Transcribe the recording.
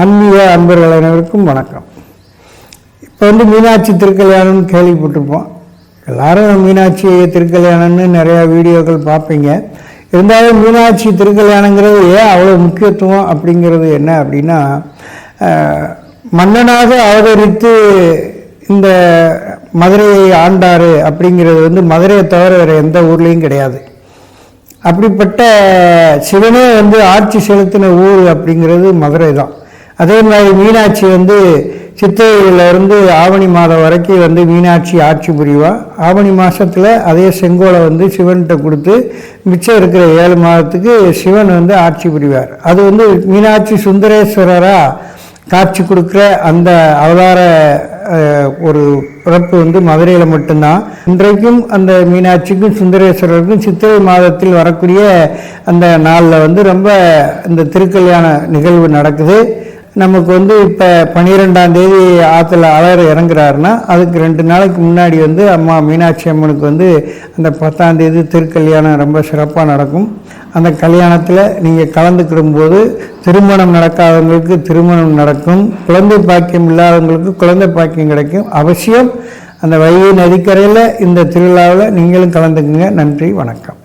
ஆன்மீக அன்பர்கள் அனைவருக்கும் வணக்கம். இப்போ வந்து மீனாட்சி திருக்கல்யாணம்னு கேள்விப்பட்டிருப்போம். எல்லாரும் மீனாட்சி திருக்கல்யாணம்னு நிறையா வீடியோக்கள் பார்ப்பீங்க. இருந்தாலும் மீனாட்சி திருக்கல்யாணங்கிறது ஏன் அவ்வளோ முக்கியத்துவம் அப்படிங்கிறது என்ன அப்படின்னா மன்னனாக அவதரித்து இந்த மதுரையை ஆண்டாரு அப்படிங்கிறது வந்து மதுரையை தவிர வேறு எந்த ஊர்லேயும் கிடையாது. அப்படிப்பட்ட சிவனே வந்து ஆட்சி செலுத்தின ஊர் அப்படிங்கிறது மதுரை தான் அதே மாதிரி மீனாட்சி வந்து சித்திரையிலிருந்து ஆவணி மாதம் வரைக்கும் வந்து மீனாட்சி ஆட்சி புரிவா. ஆவணி மாதத்தில் அதே செங்கோலை வந்து சிவன்கிட்ட கொடுத்து மிச்சம் இருக்கிற ஏழு மாதத்துக்கு சிவன் வந்து ஆட்சி புரிவார். அது வந்து மீனாட்சி சுந்தரேஸ்வரராக காட்சி கொடுக்குற அந்த அவதார ஒரு பிறப்பு வந்து மதுரையில் மட்டும்தான். இன்றைக்கும் அந்த மீனாட்சிக்கும் சுந்தரேஸ்வரருக்கும் சித்திரை மாதத்தில் வரக்கூடிய அந்த நாளில் வந்து ரொம்ப இந்த திருக்கல்யாண நிகழ்வு நடக்குது. நமக்கு வந்து இப்போ பன்னிரெண்டாம் தேதி ஆற்றுல அலர் இறங்குறாருன்னா அதுக்கு ரெண்டு நாளைக்கு முன்னாடி வந்து அம்மா மீனாட்சி அம்மனுக்கு வந்து அந்த பத்தாம் தேதி திருக்கல்யாணம் ரொம்ப சிறப்பாக நடக்கும். அந்த கல்யாணத்தில் நீங்கள் கலந்துக்கிடும்போது திருமணம் நடக்காதவங்களுக்கு திருமணம் நடக்கும். குழந்தை பாக்கியம் இல்லாதவங்களுக்கு குழந்தை பாக்கியம் கிடைக்கும். அவசியம் அந்த வைகை நதிக்கரையில் இந்த திருவிழாவில் நீங்களும் கலந்துக்குங்க. நன்றி வணக்கம்.